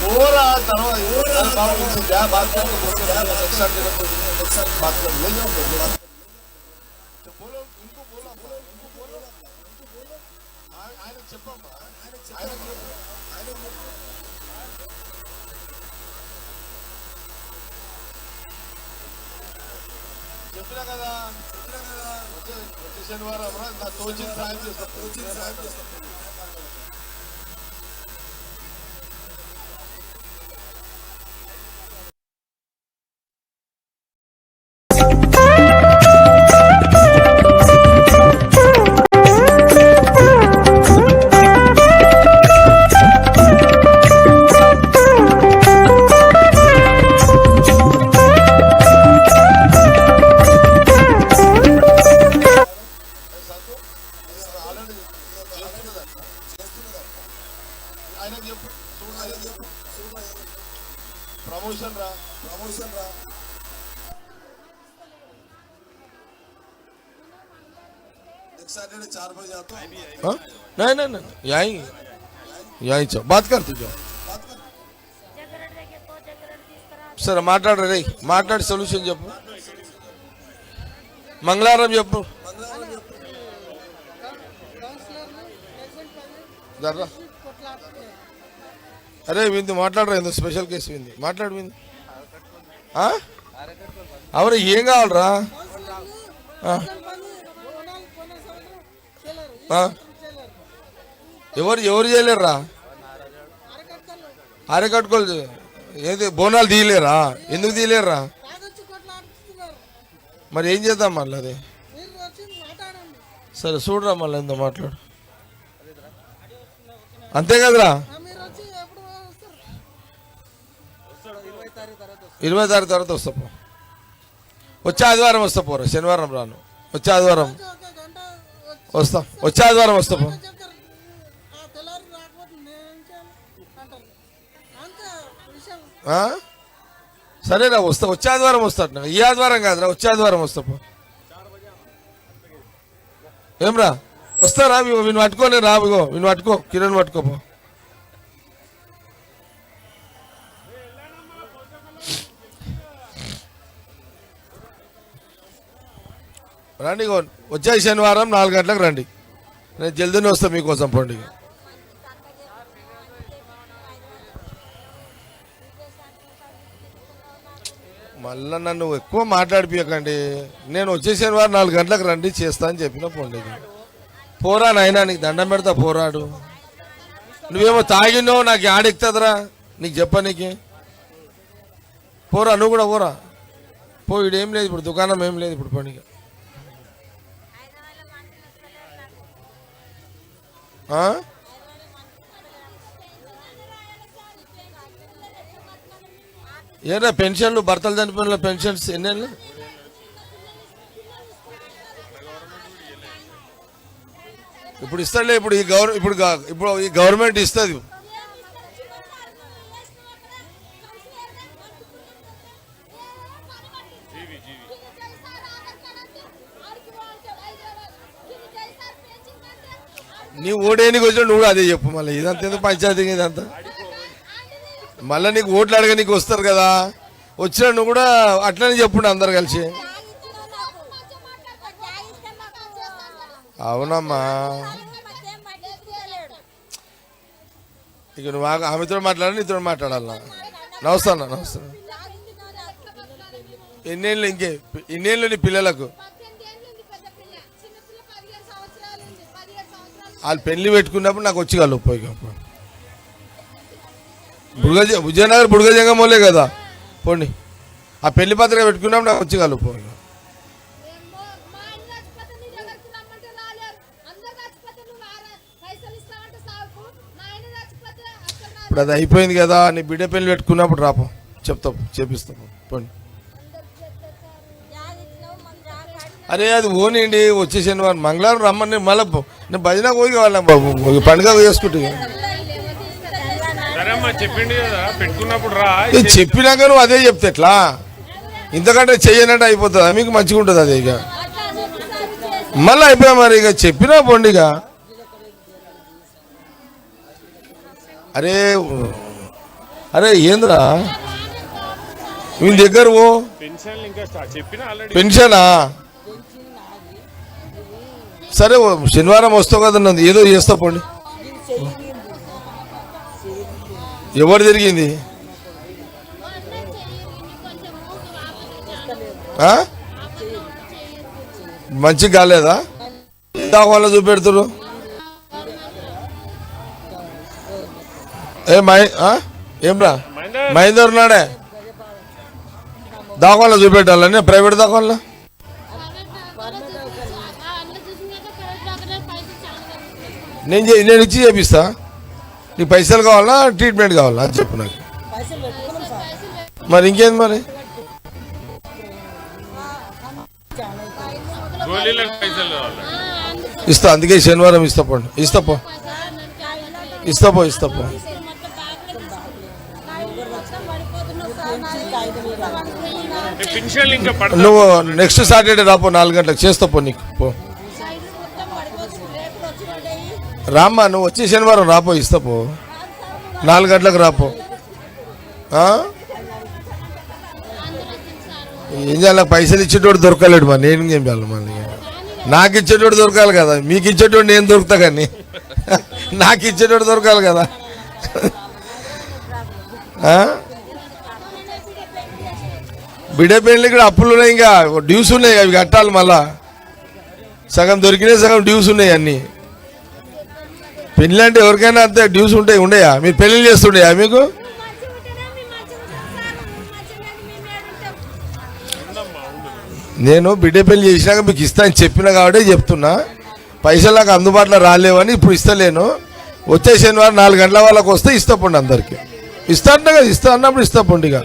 पूरा तरह पूरा काम से क्या बात करके बोल रहे हैं शिक्षा के लिए बात कर ले जाओ बोलो तो बोलो उनको बोला उनको बोलो ఆయన చెప్పమ్మా ఆయన ఆయన చెప్పినా కదా చెప్పినా కదా వచ్చే వచ్చే శనివారం రా, నా తోచిన సాయం చేస్తా తోచిన సాయం చేస్తా ఆయన చెప్పు చూడు ఆయన చెప్పు చూడు ప్రమోషన్ రా ప్రమోషన్ రా नेक्स्ट सैटरडे चार बजे आता हूँ हाँ? नहीं नहीं नहीं यहीं यहीं चो बात कर तू जाओ సరే మాట్లాడరు రే మాట్లాడి సొల్యూషన్ చెప్పు మంగళవారం చెప్పు జర్రా. అరే వింది మాట్లాడరా ఏందో స్పెషల్ కేసు వింది. మాట్లాడు వింది. అవరు ఏం కావాలరా? ఎవరు ఎవరు చేయలేరురా? అరకట్టుకోలేదు ఏది బోనాలు తీయలేరా? ఎందుకు తీయలేరురా? మరి ఏం చేద్దాం మళ్ళీ అది? సరే చూడరా మళ్ళీ ఎంతో మాట్లాడు. అంతే కదరా? ఇరవై తారీఖు తర్వాత వస్తా పో. వచ్చే ఆదివారం వస్తా పోరా శనివారం రాను. వచ్చే ఆదివారం వస్తా వచ్చే ఆదివారం వస్తా పో. ఆ? సరేరా వస్తా వచ్చే ఆదివారం వస్తాడు ఈ ఆదివారం కాదురా వచ్చే ఆదివారం వస్తా పో. ఏమ్రా? వస్తారా? ఇగో వీని పట్టుకోనే నేను ఇగో. వీని పట్టుకో. కిరణ్ పట్టుకోపో రండి గో వచ్చే శనివారం నాలుగు గంటలకు రండి. నేను జల్దీనే వస్తాను మీకోసం పండి మళ్ళా నన్ను ఎక్కువ మాట్లాడిపోయకండి. నేను వచ్చే శనివారం నాలుగు గంటలకు రండి చేస్తా అని చెప్పిన పండుగ పోరా నాయనా నీకు దండం పెడతా పోరాడు. నువ్వేమో తాగినావు నాకు ఆడెక్కుతుందిరా నీకు చెప్పా నీకే. పోరా నువ్వు కూడా పోరా. పో ఇడేం లేదు ఇప్పుడు దుకాణం ఏం లేదు ఇప్పుడు పండుగ ఏరా పెన్షన్లు భర్తలు చనిపోయిన పెన్షన్స్ ఎన్నేళ్ళు ఇప్పుడు ఇస్తాడులే ఇప్పుడు ఈ గవర్ ఇప్పుడు ఇప్పుడు ఈ గవర్నమెంట్ ఇస్తుంది. నీ ఓడేనికి వచ్చాడు నువ్వు కూడా అదే చెప్పు మళ్ళీ. ఇదంతా ఎందుకు పంచాయతీ ఇదంతా మళ్ళీ నీకు ఓట్లు అడగ నీకు వస్తారు కదా. వచ్చినా నువ్వు కూడా అట్లనే చెప్పుండు అందరు కలిసి. అవునమ్మా. ఇక నువ్వు ఆమె ఆమెతో మాట్లాడాలి ఇతడు మాట్లాడాలా? నమస్తే అన్న నమస్తే. ఎన్నేళ్ళు ఇంకే ఎన్నేళ్ళు నీ పిల్లలకు. వాళ్ళు పెళ్ళి పెట్టుకున్నప్పుడు నాకు వచ్చి కాదు పోయి బుడగ విజయనగర్ బుడగజంగం మోలే కదా. పోండి. ఆ పెళ్ళి పత్రిక పెట్టుకున్నప్పుడు నాకు వచ్చి కాదు పోయి ఇప్పుడు అది అయిపోయింది కదా నీ బిడ్డ పెళ్ళి పెట్టుకున్నప్పుడు రాపో. చెప్తాం చేపిస్తాం. పోండి. అరే అది ఓనండి వచ్చే శనివారం. మంగళవారం రమ్మని మళ్ళీ నేను భజన పోయి వాళ్ళం బాబు? పండుగ చేసుకుంటే. చెప్పినాక నువ్వు అదే చెప్తే ఎట్లా? ఇంతకంటే చెయ్యనట్టు అయిపోతుంది? మీకు మంచిగా ఉంటుంది అది ఇక. మళ్ళీ అయిపోయా మరి ఇక చెప్పినా పోండి అరే అరే ఏంద్రా? వీని దగ్గర ఓ పెన్షన్? సరే శనివారం వస్తావు కదా నన్ను ఏదో చేస్తా పోండి. ఎవరు తిరిగింది ఆ? మంచిగా కాలేదా? దావాళ్ళ చూపెడుతురు ఏ మై ఆ? ఏంరా మహేందర్ ఉన్నాడే? దావాళ్ళ చూపెట్టాలని ప్రైవేట్ దావాళ్ళ నేను నేను ఇచ్చి చేపిస్తా. నీకు పైసలు కావాలా ట్రీట్మెంట్ కావాలా? అది చెప్పు నాకు. మరి ఇంకేంది మరి? ఇస్తా అందుకే శనివారం ఇస్తా ఇస్తాపో ఇస్తాపో ఇస్తాపో ఇస్తా పో ఇస్తా పో ఈ పెన్షన్ ఇంకా పడతా నువ్వు నెక్స్ట్ సాటర్డే రాపో నాలుగు గంటలకు చేస్తా పో నీకు పో. రామ్మా నువ్వు వచ్చే శనివారం రాపో ఇస్తా పో. నాలుగు గంటలకు రాపో. ఏం చేయాలి? పైసలు ఇచ్చేటోడు దొరకలేడు మరి నేను ఏం చేయాలి మళ్ళీ నాకు? ఇచ్చేటోడు దొరకాలి కదా మీకు ఇచ్చేటోడు నేను దొరుకుతా కానీ. నాకు ఇచ్చేటోడు దొరకాలి కదా. బిడ్డ పెళ్ళి కూడా అప్పులు ఉన్నాయి ఇంకా. డ్యూస్ ఉన్నాయి అవి కట్టాలి మళ్ళా. సగం దొరికినాయి సగం డ్యూస్ ఉన్నాయి అన్ని. పెళ్ళి అంటే ఎవరికైనా అంతే డ్యూస్ ఉంటాయి ఉండయా? మీరు పెళ్ళిళ్ళు చేస్తుండయా మీకు? నేను బిడ్డ పెళ్ళి చేసినాక మీకు ఇస్తా అని చెప్పిన కాబట్టి చెప్తున్నా. పైసలు నాకు అందుబాటులో రాలేవని ఇప్పుడు ఇస్తలేను. వచ్చే శనివారం నాలుగు గంటల వాళ్ళకి వస్తే ఇస్తాపండి అందరికీ. ఇస్తా అంటే కదా ఇస్తా అన్నప్పుడు ఇస్తాపండి ఇక.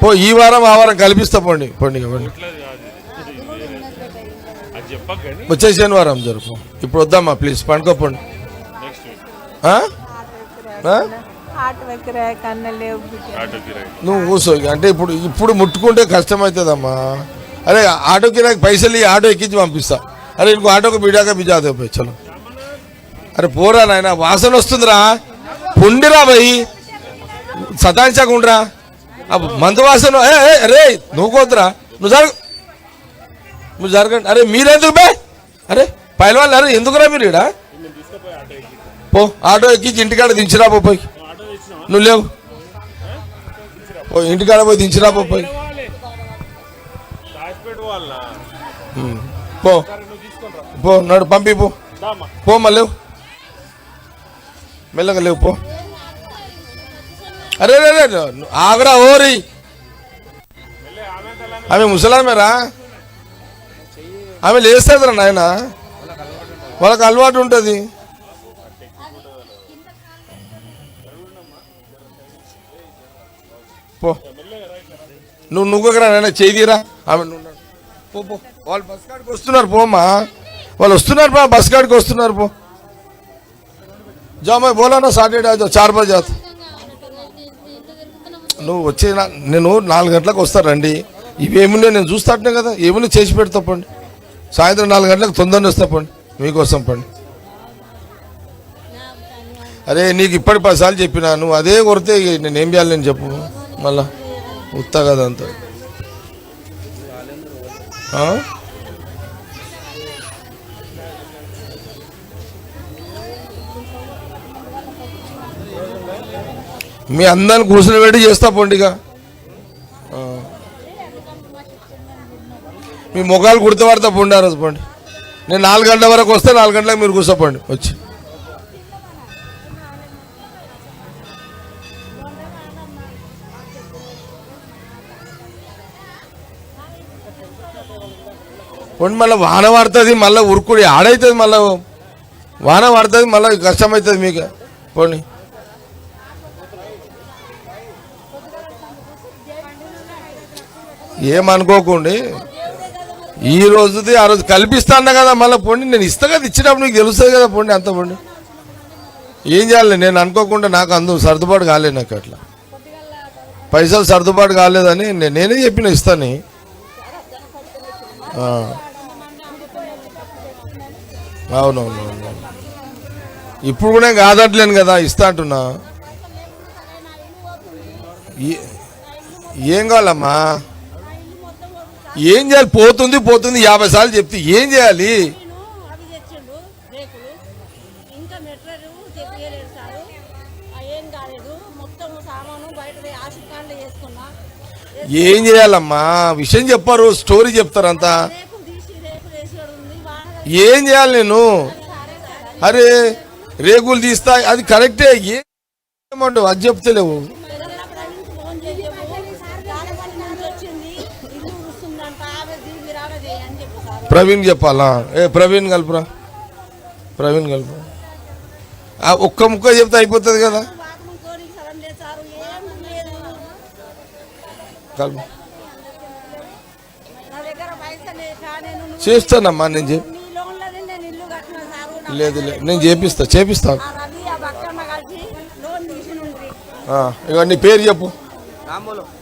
పో ఈ వారం ఆ వారం కల్పిస్తా పండి పండి వచ్చే శనివారం జరుపు. ఇప్పుడు వద్దామా ప్లీజ్ పండుకోపోండి ఆ? నువ్వు కూర్చో ఇక. అంటే ఇప్పుడు ఇప్పుడు ముట్టుకుంటే కష్టమవుతుందమ్మా. అరే ఆటోకి నాకు పైసలు ఈ ఆటో ఎక్కించి పంపిస్తా. అరే ఇంకో ఆటోకి బిడాక బిజాదే చలో అరే పోరా నాయన వాసన వస్తుందిరా. పుండిరా భయ్ సతాయించకుండ్రా. ఆ మందు వాసన అరే నువ్వు కోద్దురా నువ్వు జరగ. నువ్వు జరగండి. అరే మీరెందుకు బే? అరే పైన వాళ్ళు అరే ఎందుకురా మీరు ఈడ? పో ఆటో ఎక్కించి ఇంటికాడ దించిరా పో పోయి. నువ్వు లేవు. ఓ ఇంటికాడ పోయి దించిరా పో పోయి. పో. పో నడు పంపి పో. పో మళ్ళీ మెల్లగా లేవు పో. అరే ఆగరా ఓరి. ఆమె ముసలామేరా? ఆమె లేస్తుందిరా నాయన. వాళ్ళకి అలవాటు ఉంటుంది. పో. నువ్వు నువ్వుకరా నాయన? చేయదీరా ఆమె నువ్వు పో పో. వాళ్ళు బస్ కాడికి వస్తున్నారు పోమ్మా. వాళ్ళు వస్తున్నారు బా బస్ కాడికి వస్తున్నారు పో. జామా బోలా నా సాటర్డే చార్ బజే నువ్వు వచ్చే నేను నాలుగు గంటలకు వస్తా రండి. ఇవేమున్నాయి నేను చూస్తానే కదా ఏమున్నాయి చేసి పెడతా పండి. సాయంత్రం నాలుగు గంటలకు తొందరగా వస్తా పండి మీకోసం పండి. అరే నీకు ఇప్పటి పదిసార్లు చెప్పినా నువ్వు అదే కొడితే ఇక నేను ఏం చేయాలి నేను చెప్పు. మళ్ళా ఉత్తా కదా అంతా. మీ అందరిని కూర్చుని పెట్టి చేస్తా పండుగ. మీ ముఖాలు గుర్తుపడతా పండి ఆ రోజు పండి. నేను నాలుగు గంటల వరకు వస్తే నాలుగు గంటలకు మీరు కూర్చోపండి వచ్చి. పండి మళ్ళీ వాన పడుతుంది మళ్ళీ ఉరుకుడి ఆడవుతుంది మళ్ళీ. వాన పడుతుంది మళ్ళీ కష్టమవుతుంది మీకు పోండి. ఏమనుకోకండి. ఈ రోజుది ఆ రోజు కల్పిస్తాను కదా మళ్ళీ పోండి. నేను ఇస్తా కదా ఇచ్చినప్పుడు నీకు తెలుస్తుంది కదా పోండి అంత పోండి. ఏం చేయాలి? నేను అనుకోకుండా నాకు అందు సర్దుబాటు కాలేదు నాకు అట్లా. పైసలు సర్దుబాటు కాలేదని నేను నేనే చెప్పిన ఇస్తాను. ఆ. అవునవును ఇప్పుడు కూడా కాదట్లేను కదా ఇస్తా అంటున్నా. ఏ- ఏం కావాలమ్మా? ఏం చేయాలి? పోతుంది పోతుంది యాభై సార్లు చెప్తే ఏం చేయాలి? ఏం చేయాలమ్మా? విషయం చెప్పారు స్టోరీ చెప్తారంతా ఏం చేయాలి నేను? అరే రేకులు తీస్తా అది కరెక్టే. ఏమంటావు అది చెప్తలేవు. ప్రవీణ్ చెప్పాలా? ఏ ప్రవీణ్ కలుపురా. ప్రవీణ్ కలుపు ఆ ఒక్క ముక్క చెప్తే అయిపోతుంది కదా? కలుపు. చేస్తానమ్మా నేను చెప్ నీ లోన్లోనే నేను ఇల్లు కట్టిన సారు నా లేదు లేదు నేను చేపిస్తా చేపిస్తాను ఇక నీ పేరు చెప్పు.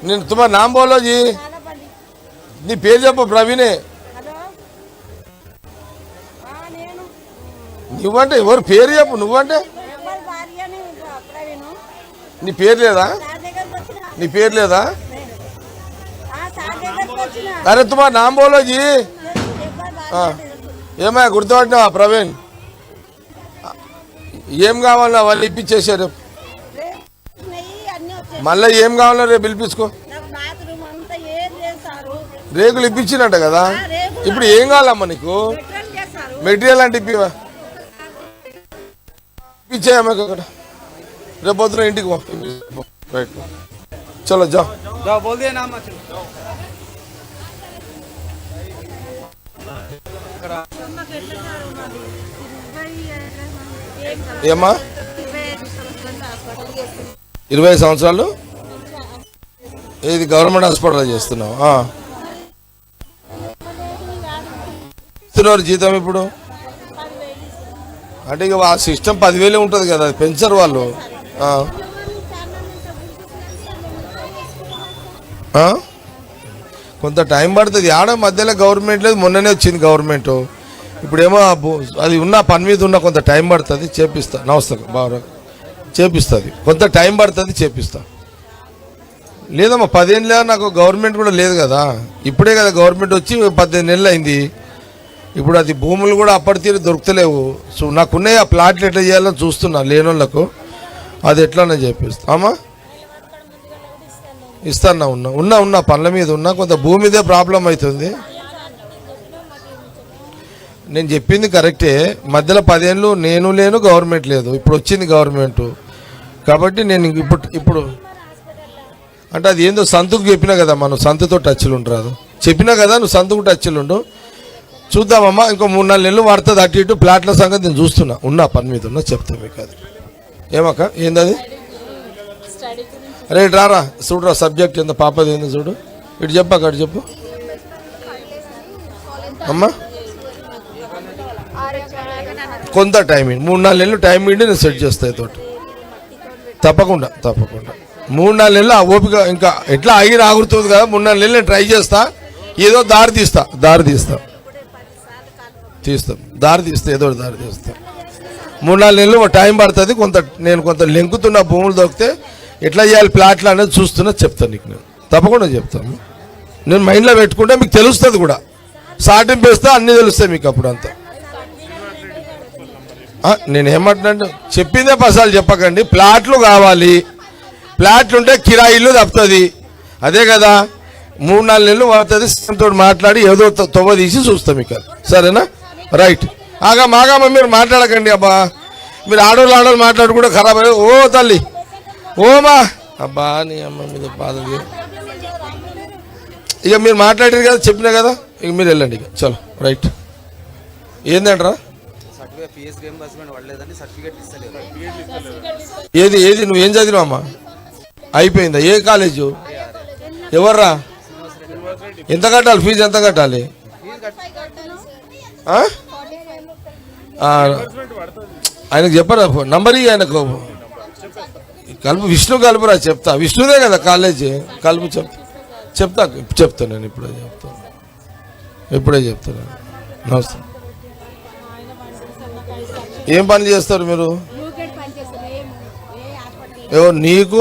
నేను తుమ్మారు నామ్ బోలో జీ జాలపల్లి నీ పేరు చెప్పు ప్రవీణే. నువ్వంటే ఎవరు పేరు చెప్పు నువ్వంటే? నీ పేరు లేదా? నీ పేరు లేదా? అరే తుమ్మారు నామ్. ఏమయ్యా గుర్తుపట్టినావా ప్రవీణ్? ఏం కావాలన్నా వాళ్ళు ఇప్పించేసారు రేపు మళ్ళీ ఏం కావాలో రేపు పిలిపించుకో. రేకులు ఇప్పించినట్ట కదా? ఇప్పుడు ఏం కావాలమ్మా నీకు? మెటీరియల్ అంటే ఇప్పివా? ఇచ్చేయమ్మ ఇక్కడ. రేపు పొద్దున ఇంటికి పో రైట్. చలో జా. ఏమ్మా? ఇరవై ఐదు సంవత్సరాలు? ఇది గవర్నమెంట్ హాస్పిటల్లో చేస్తున్నావు? ఇస్తున్నారు జీతం ఇప్పుడు? అంటే ఇక ఆ సిస్టమ్ పదివేలే ఉంటుంది కదా అది పెంచరు వాళ్ళు. కొంత టైం పడుతుంది. ఆడ మధ్యలో గవర్నమెంట్ లేదు మొన్ననే వచ్చింది గవర్నమెంట్. ఇప్పుడేమో అది ఉన్న పని మీద ఉన్న కొంత టైం పడుతుంది చేపిస్తా. నమస్తే బాగా చేపిస్తుంది. కొంత టైం పడుతుంది చేపిస్తా. లేదమ్మా పదేళ్ళ నాకు గవర్నమెంట్ కూడా లేదు కదా. ఇప్పుడే కదా గవర్నమెంట్ వచ్చి పద్దెనిమిది నెలలు అయింది. ఇప్పుడు అది భూములు కూడా అప్పటి తీరు దొరుకుతలేవు. సో నాకున్నాయి ఆ ప్లాట్లు ఎట్లా చేయాలని చూస్తున్నా లేనోళ్ళకు. అది ఎట్లానే చేపిస్తా అమ్మా? ఉన్నా. ఉన్నా ఉన్నా పనుల మీద ఉన్నా. కొంత భూమి మీదే ప్రాబ్లం అవుతుంది. నేను చెప్పింది కరెక్టే. మధ్యలో పదేళ్ళు నేను లేను గవర్నమెంట్ లేదు. ఇప్పుడు వచ్చింది గవర్నమెంట్. కాబట్టి నేను ఇప్పుడు ఇప్పుడు అంటే అది ఏందో సంతుకు చెప్పినా కదా మనం సంతుతో టచ్లు ఉండరాదు. చెప్పినా కదా నువ్వు సంతుకు టచ్లు ఉండు. చూద్దామమ్మా ఇంకో మూడు నాలుగు నెలలు పడుతుంది అటు ఇటు ప్లాట్ల సంగతి నేను చూస్తున్నా. ఉన్నా పని మీద ఉన్నా చెప్తా మీకు అది. ఏమక్క? ఏందది? రేట్ రారా. చూడరా సబ్జెక్ట్ ఎంత పాపది ఏందో చూడు. ఇటు చెప్పాక అటు చెప్పు. అమ్మా. కొంత టైం ఇవ్వండి. మూడు నాలుగు నెలలు టైం ఇవ్వండి నేను సెట్ చేస్తాయి తోటి తప్పకుండా తప్పకుండా. మూడు నాలుగు నెలలు ఆ ఓపిక ఇంకా ఎట్లా ఆగి రాగుతుంది కదా మూడు నాలుగు నెలలు నేను ట్రై చేస్తా. ఏదో దారి తీస్తా దారి తీస్తా. తీస్తాం. దారి తీస్తే ఏదో ఒకటి దారి తీస్తాం. మూడు నాలుగు నెలలు టైం పడుతుంది. కొంత నేను కొంత లెంకుతున్న భూములు దొరికితే ఎట్లా చేయాలి ప్లాట్లు అనేది చూస్తున్నా చెప్తాను నీకు నేను. తప్పకుండా చెప్తాను నేను మైండ్లో పెట్టుకుంటే మీకు తెలుస్తుంది కూడా. సాటింపు వేస్తే అన్నీ తెలుస్తాయి మీకు అప్పుడు అంతా నేను ఏమంటున్నాను? చెప్పిందే పసాలు చెప్పకండి. ప్లాట్లు కావాలి. ప్లాట్లు ఉంటే కిరాయిలు తప్పుతుంది. అదే కదా మూడు నాలుగు నెలలు పడుతుంది. సీఎంతో మాట్లాడి ఏదో తొవ్వ తీసి చూస్తాం మీకు సరేనా? రైట్ ఆగా మాగామ మీరు మాట్లాడకండి అబ్బా. మీరు ఆడోళ్ళు ఆడోళ్ళు మాట్లాడుకుంటే ఖరాబ్ అయ్యి ఓ తల్లి. ఓమా. అబ్బా నీ అమ్మ మీద బాధ ఇక మీరు మాట్లాడారు కదా చెప్పినా కదా? ఇక మీరు వెళ్ళండి ఇక. చలో. రైట్ ఏందంటరా? ఏది ఏది? నువ్వు ఏం చదివినావమ్మా అయిపోయిందా? ఏ కాలేజు? ఎవర్రా? ఎంత కట్టాలి? ఫీజు ఎంత కట్టాలి? ఆయనకు చెప్పరా నంబర్ ఇయ్యి ఆయనకు. కలుపు విష్ణు కలుపురా చెప్తా. విష్ణుదే కదా కాలేజీ. కలుపు చెప్తా చెప్తా చెప్తా నేను ఇప్పుడే చెప్తాను ఇప్పుడే చెప్తాను నమస్తే. ఏం పని చేస్తారు మీరు? ఏ? నీకు